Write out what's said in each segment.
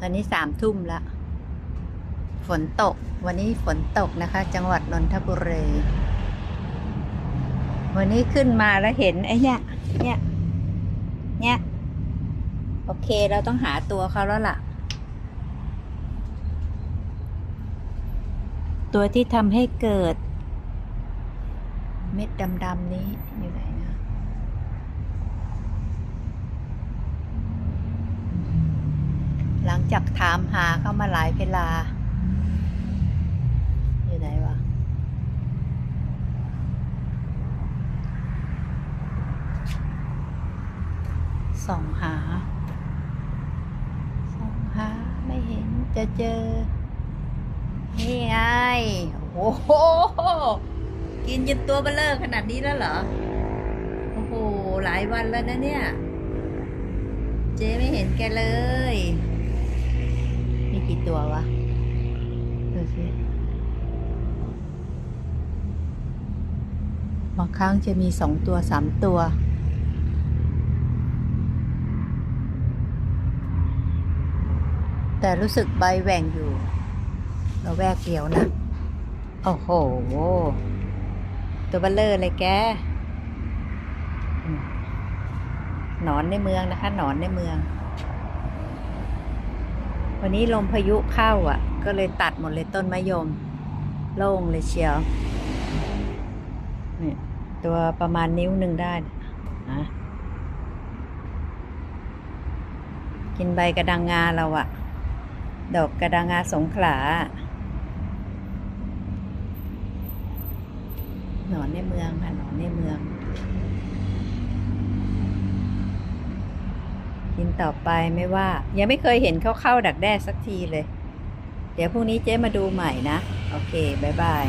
ตอนนี้สามทุ่มแล้วฝนตก วันนี้ฝนตกนะคะ จังหวัดนนทบุรี วันนี้ขึ้นมาแล้วเห็นไอ้เนี่ย เนี่ย เนี่ย โอเคเราต้องหาตัวเขาแล้วล่ะ ตัวที่ทำให้เกิด เม็ดดำๆนี้อยู่ไหนนะ หลัง จากถามหาเข้ามาหลายเวลา อยู่ไหนวะ ส่องหา ส่องหา ไม่เห็นจะเจอ นี่ไง โอ้โห กินจนตัวเบลเลอร์ขนาดนี้แล้วเหรอ โอ้โห หลายวันแล้วนะเนี่ย เจ๊ไม่เห็นแกเลย ตัววะดูสิบางครั้งจะมีสองตัวสามตัว แต่รู้สึกใบแหว่งอยู่เราแวกเดียวนะ โอ้โห ตัวเบลเลอร์เลยแกหนอนในเมืองนะคะ หนอนในเมือง วันนี้ลมพายุเข้าอะ ก็เลยตัดหมดเลยต้นมะยม โล่งเลยเชียวเนี่ยตัวประมาณนิ้วหนึ่งได้นะกินใบกระดังงาเราอะดอกกระดังงาสงขลา หนอนในเมืองค่ะหนอนในเมือง กินต่อไปไม่ว่า ยังไม่เคยเห็นเขาเข้าดักแด้สักทีเลย เดี๋ยวพรุ่งนี้เจ๊มาดูใหม่นะ โอเคบายบาย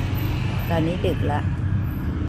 ตอนนี้ดึกละ